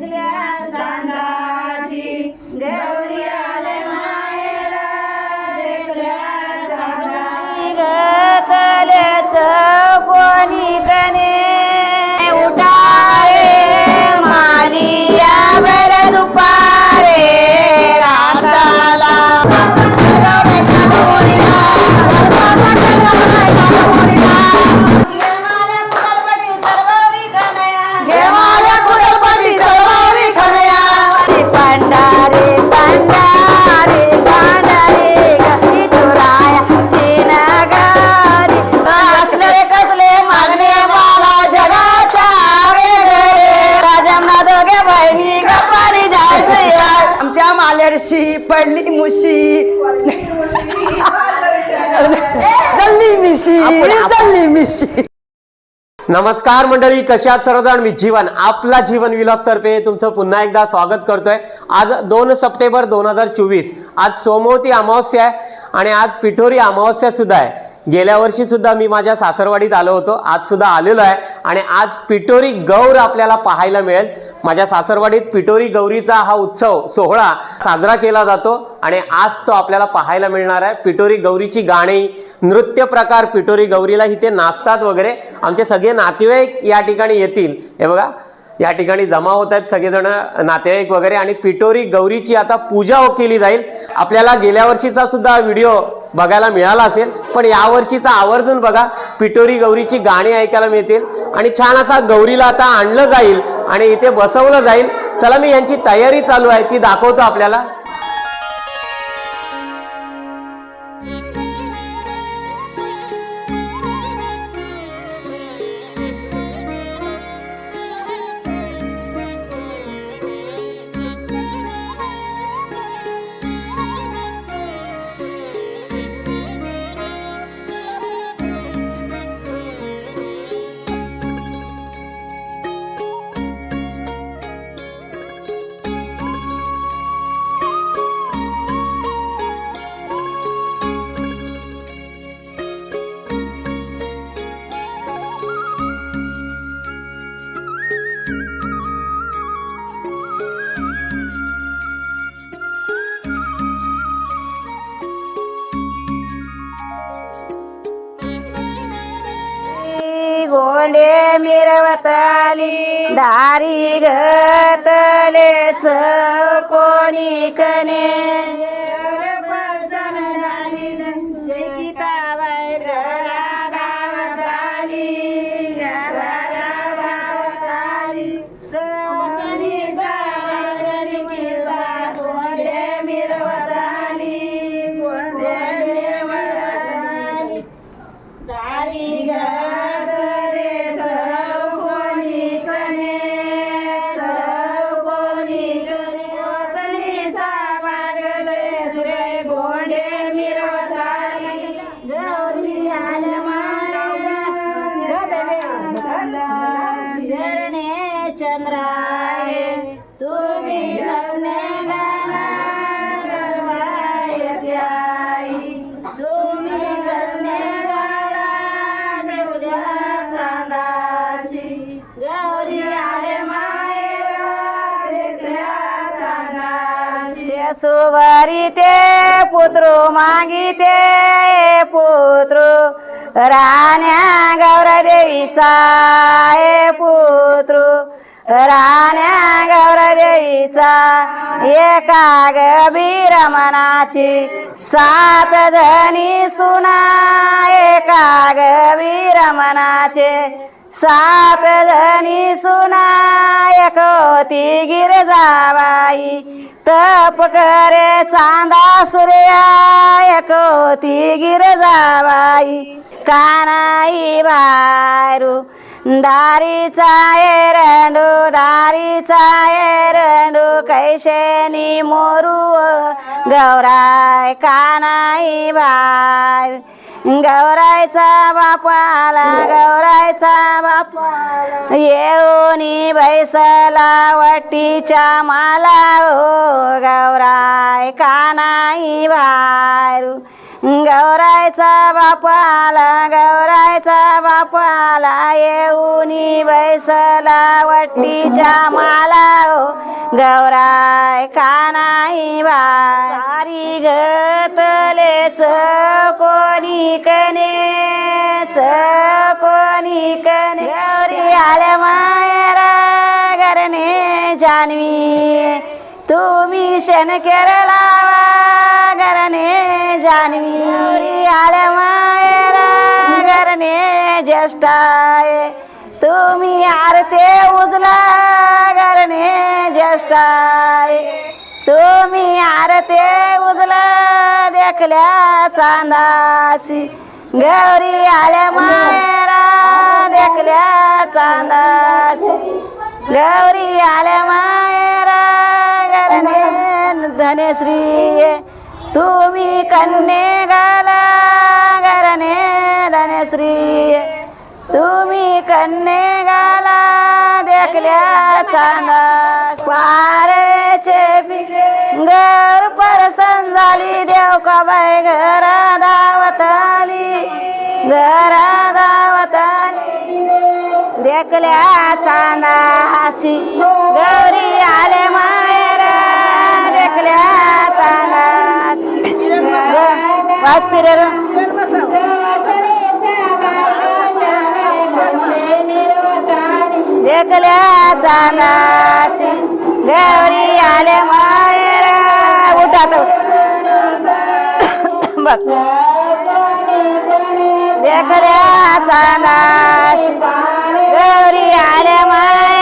देखल्या मुशी जल्ली मिशी जल्ली मिशी नमस्कार मंडळी कशात सर्वजण? मी जीवन आपला जीवन विलॉग तर्फे तुमचं पुन्हा एकदा स्वागत करतोय. आज दोन सप्टेंबर दोन हजार चोवीस. आज सोमवती अमावस्या आहे आणि आज पिठोरी अमावस्या सुद्धा आहे. गेल्या वर्षी सुद्धा मी माझ्या सासरवाडीत आलो होतो. आज सुद्धा आलेलो आहे. आणि आज पिटोरी गौर आपल्याला पाहायला मिळेल. माझ्या सासरवाडीत पिटोरी गौरीचा हा उत्सव सोहळा साजरा केला जातो. आणि आज तो आपल्याला पाहायला मिळणार आहे. पिटोरी गौरीची गाणी नृत्य प्रकार पिटोरी गौरीला इथे नाचतात वगैरे. आमचे सगळे नातेवाईक या ठिकाणी येतील. हे बघा या ठिकाणी जमा होत आहेत सगळेजण नातेवाईक वगैरे आणि पिटोरी गौरीची आता पूजा हो केली जाईल. आपल्याला गेल्या वर्षीचा सुद्धा व्हिडिओ बघायला मिळाला असेल पण या वर्षीचा आवर्जून बघा पिटोरी गौरीची गाणी ऐकायला मिळतील आणि छान असा गौरीला आता आणलं जाईल आणि इथे बसवलं जाईल. चला मी यांची तयारी चालू आहे ती दाखवतो आपल्याला. मिरवत आली दारी घतलेच कोणी. कने पुत्र मागिते पुत्र राण्या गौरदेवीचा हे पुत्र. राण्या गौरदेवीचा एका गबीर मनाची सात जणी सुना एका गबीर मनाचे सात जणी सुना एक होती गिरजाबाई. तप करे चांदा सूर्या एकोती गिरजाबाई कानाई बारू? दारीचा एरंडू दारीचा एरंडू कैशेनी मोरू गौराय कानाई बाय गौरायचा बापाला गौरायचा बाप येऊनी बैसला वटीच्या माला हो गौराय का नाही भारू गौरायचा बापाला गौरायचा बापाला येऊनी बैसला वट्टीच्या माला. हो गौराय कानाई बारी गतलेच कोणी कनेच कोणी कने? गौरी आल्या मायरा गरणे जानवी तुम्ही शन केरला घरने जानवी आले मायरा घरने ज्येष्ठाय तुम्ही आरते उजला गरणे ज्येष्ठाय तुम्ही आरते उजला देखल्या चांदाशी. गौरी आल्या मायरा देखल्या चांदाशी. गौरी आल्या मा गरणे धनश्री तुम्ही कन्ये गाला गरणे धनश्री तुम्ही कन्ये गाला देखल्या चांदा पारेचे घर परसन झाली देव का बाय घरा दावत आली घरा दावत आली देखल्या चांदाशी गौरी आले मा देखल्या चांदाशी गौरी आले मायरा उठा बघ. देखल्या चांदाशी गौरी आले मायरा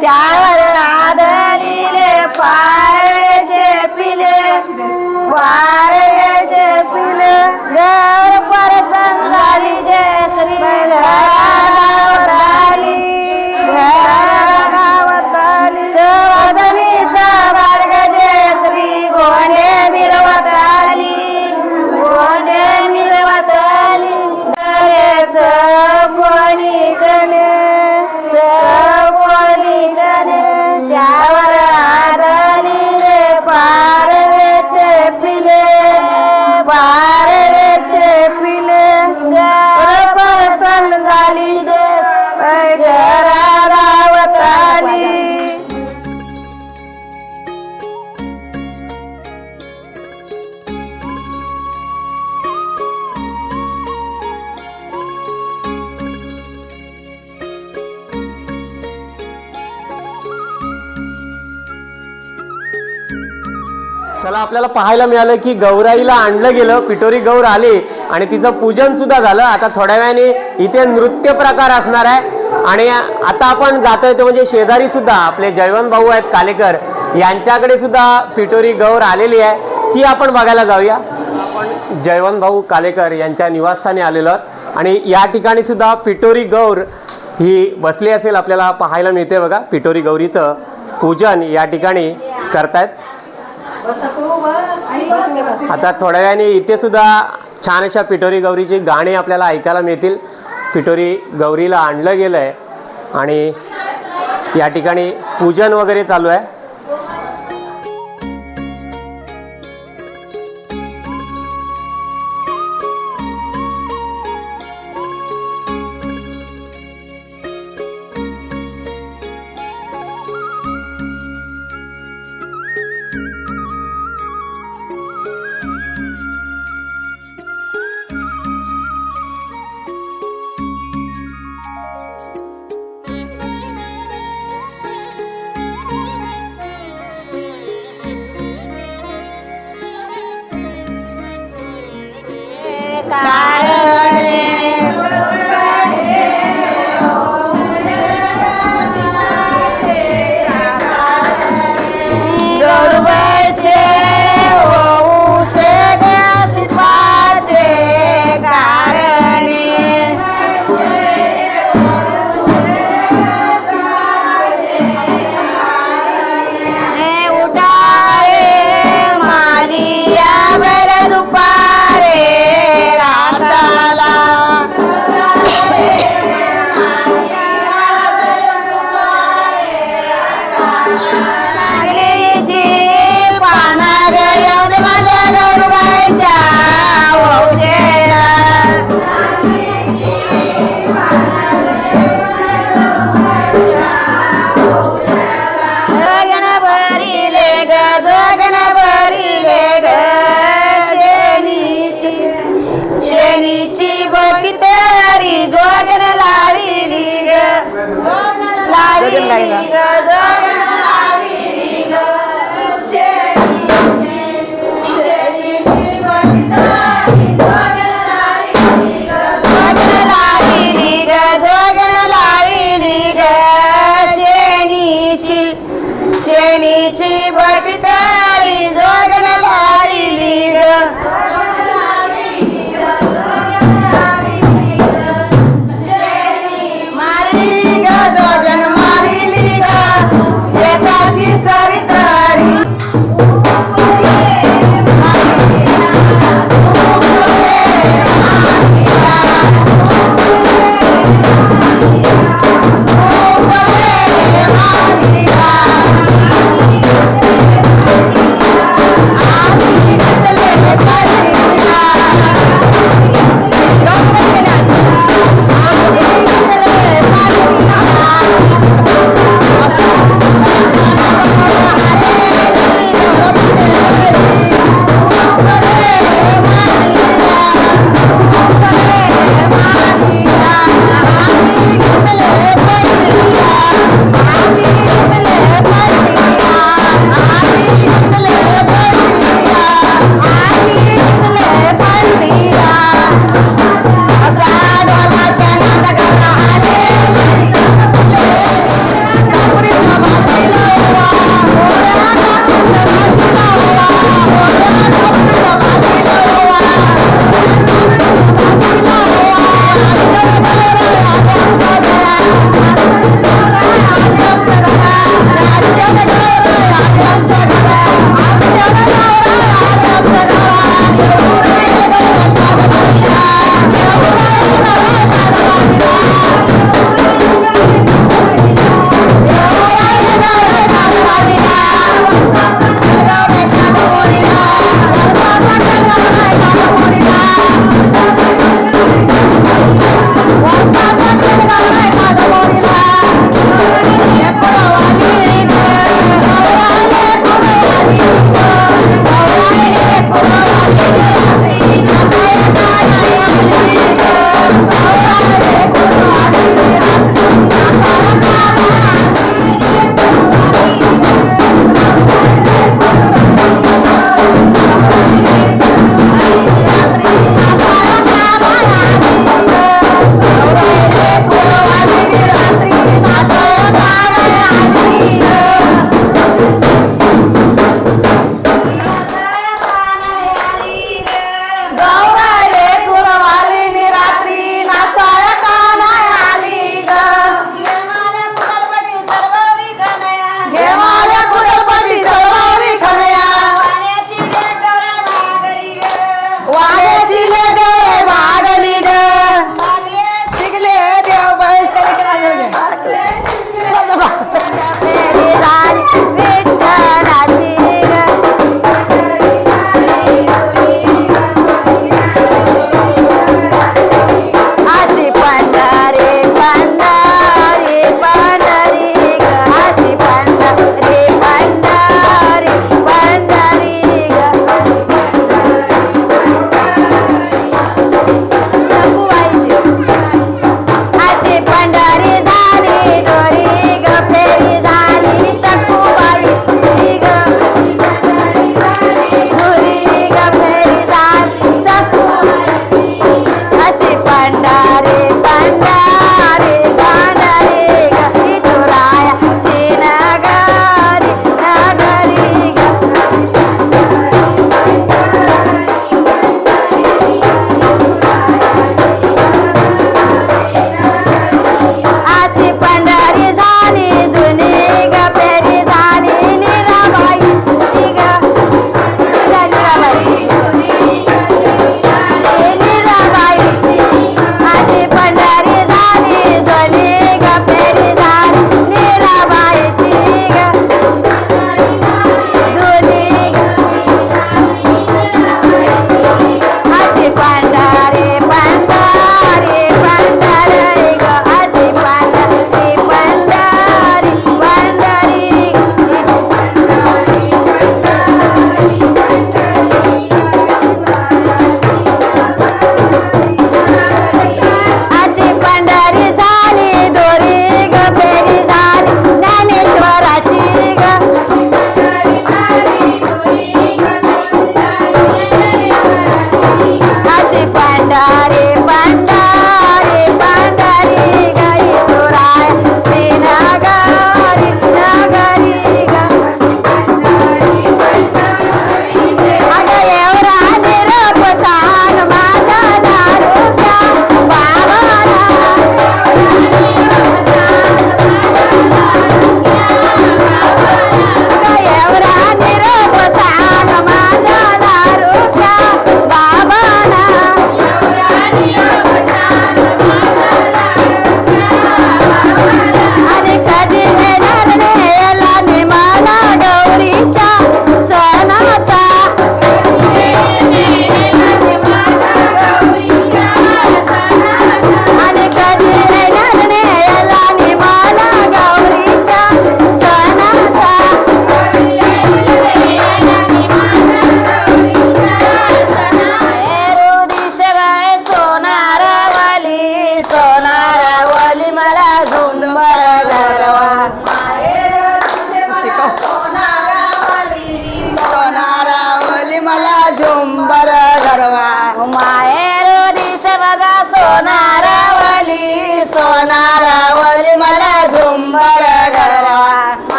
त्यावर आदलिले पारचे पिले वा चला आपल्याला पाहायला मिळालं की गौराईला आणलं गेलं पिटोरी गौर आली आणि तिचं पूजन सुद्धा झालं. आता थोड्या वेळाने इथे नृत्य प्रकार असणार आहे. आणि आता आपण जातोय ते म्हणजे शेजारी सुद्धा आपले जयवंत भाऊ आहेत कालेकर. यांच्याकडे सुद्धा पिटोरी गौर आलेली आहे. ती आपण बघायला जाऊया. आपण जयवंत भाऊ कालेकर यांच्या निवासस्थानी आलेलो आहोत. आणि या ठिकाणी सुद्धा पिटोरी गौर ही बसली असेल आपल्याला पाहायला मिळते बघा. पिटोरी गौरीचं पूजन या ठिकाणी करतायत. आता थोड्या वेळाने इथे सुद्धा छान अशा पिटोरी गौरीची गाणी आपल्याला ऐकायला मिळतील. पिटोरी गौरीला आणलं गेलं आहे आणि या ठिकाणी पूजन वगैरे चालू आहे. Yun, Laila.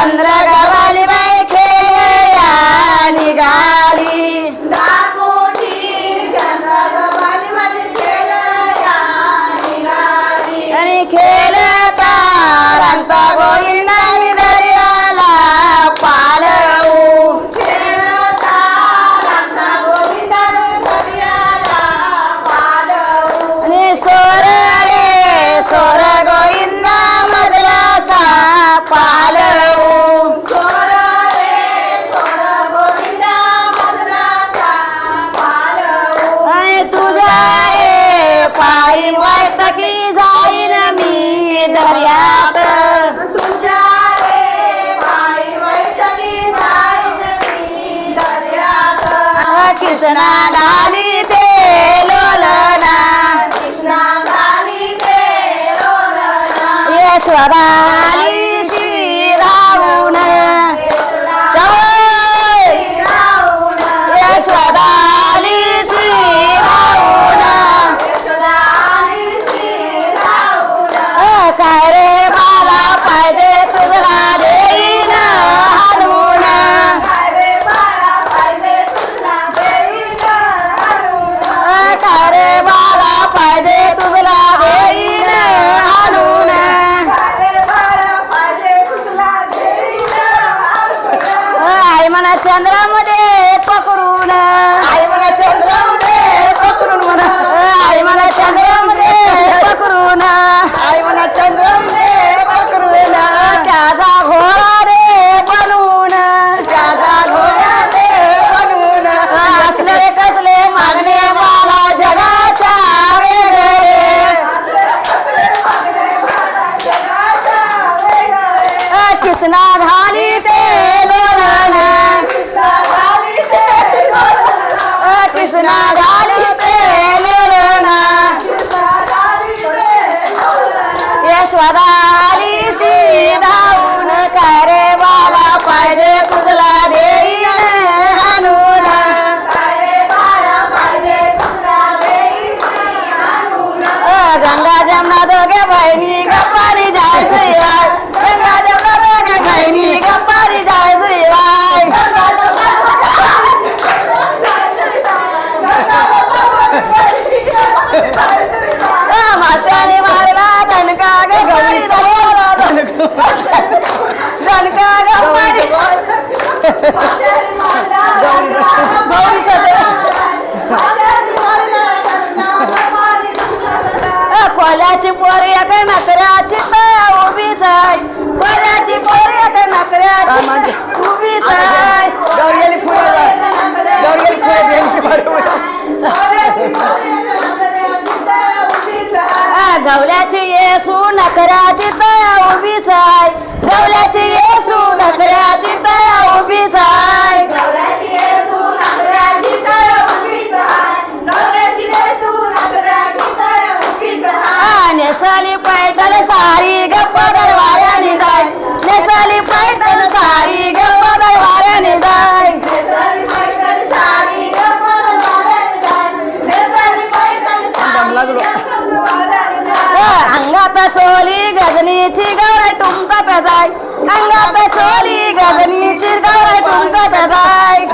Sandra. पायी मस्तकी जाईन मी जाईन मी दर्यात. कृष्णा डाली ते लोलना. कृष्णा डाली ते लोलना. यशोदा कोल्याची पोरी आता नकऱ्याची उभी जाय कोल्याची पोरी आता नकऱ्याची उभी जाय गवल्याची येसू नकऱ्याची तर Galatasaray devleti जाय. अंगात चोरी गजनी चिरगाव टुंकत जाय.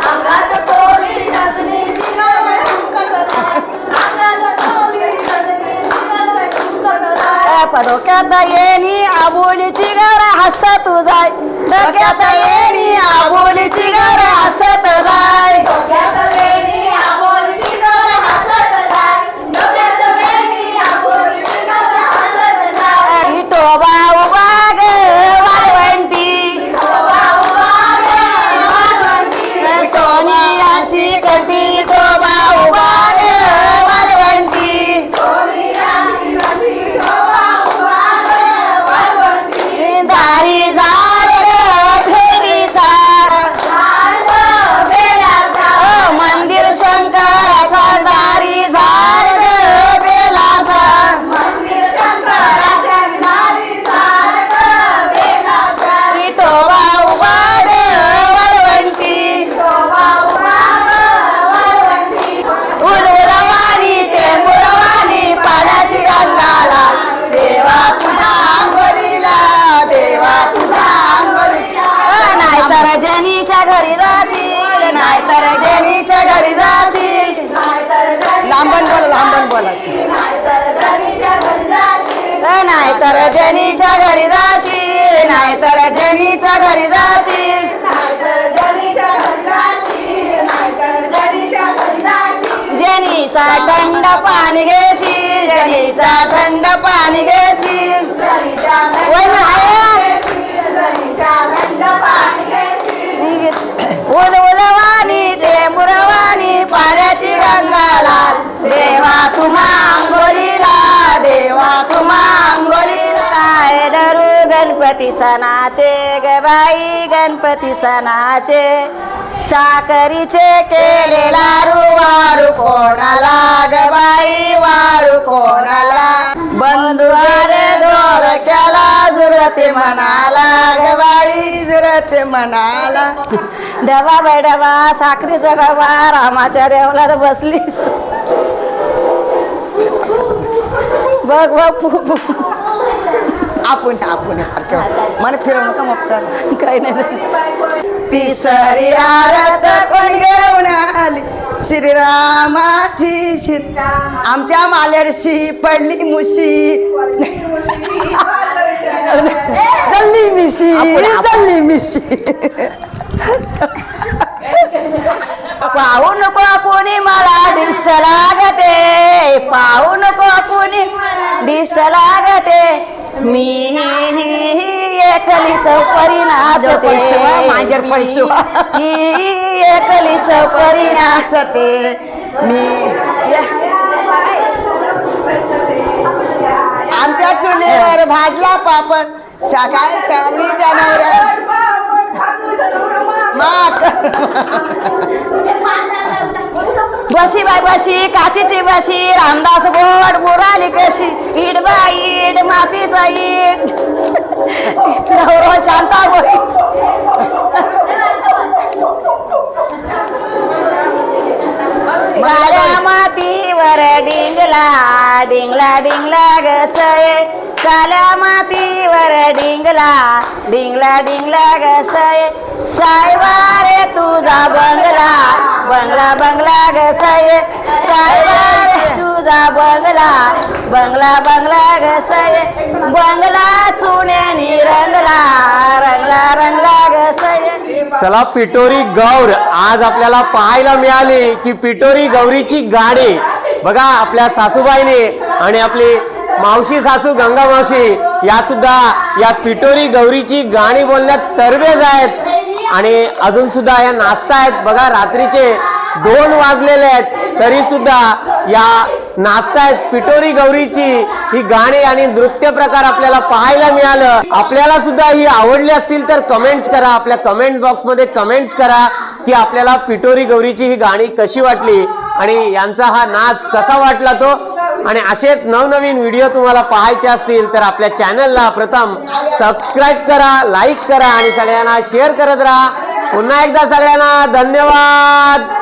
डोक्यात येणी आबोलीची गार हसत जाय. डोक्यात आबोलीची गार जाय. डोक्यात येणी थंड पाणी घेशील जनीचा थंड पाणी घेशील वय ते मुरवानी पाण्याची गंगाला देवा तुम्हा आंघोळीला देवा तुम्हा गणपती सणाचे ग बाई गणपती सणाचे. साखरीचे केले लाडू वारू कोणाला ग बाई वारू कोणाला. बंधू आले केला जुरते म्हणाला ग बाई जुरते म्हणाला. डबा बाय डबा साखरीचा डबा रामाच्या देवला बसली बघ बघ फु- आपण आपण मला फिरवू नका मपसार. काही नाही तिसरी आरत कोण घेऊन आली. श्रीरामाची शिर आमच्या मालेरशी पडली मुशी. जल्ली मिशी जल्ली मिशी. पाहू नको कुणी मला दिष्ट लागते. पाहू नको कुणी दिष्ट लागते. मी एकली चौपरी नाचते. पैशवा. ही एकली चौपरी नाचते. मी आमच्या चुलीवर भाजला पापड सकाळी सावळीच्या नवऱ्या. बशी बाय बशी काचीची बशी रामदास गोड अशी इड बाई इड मातीचा इड नवरो शांता हो गोई मातीवर डिंगला डिंगला डिंगला गसय काल्या मातीवर डिंगला डिंगला डिंगला गसय सायबा रे तुझा बंगला बंगला बंगला गसय सायबा रे तुझा बंगला बंगला बंगला गसय बंगला चुण्यानी रंगला रंगला रंगला गसय चला पिटोरी गौर. आज आपल्याला पाहायला मिळाली की पिटोरी गौरीची गाणी बघा आपल्या सासूबाईने आणि आपली मावशी सासू गंगा मावशी या सुद्धा या पिटोरी गौरीची गाणी बोलण्यात तरबेज आहेत. आणि अजून सुद्धा या नाचता आहेत. बघा रात्रीचे दोन वाजलेले आहेत. तरी सुद्धा या नाचतायत. पिटोरी गौरीची ही गाणी आणि नृत्य प्रकार आपल्याला पाहायला मिळालं. आपल्याला सुद्धा ही आवडली असतील तर कमेंट्स करा. आपल्या कमेंट बॉक्समध्ये कमेंट्स करा की आपल्याला पिटोरी गौरीची ही गाणी कशी वाटली आणि यांचा हा नाच कसा वाटला तो. आणि असेच नवनवीन व्हिडिओ तुम्हाला पाहायचे असतील तर आपल्या चॅनलला प्रथम सबस्क्राईब करा लाईक करा आणि सगळ्यांना शेअर करत राहा. पुन्हा एकदा सगळ्यांना धन्यवाद.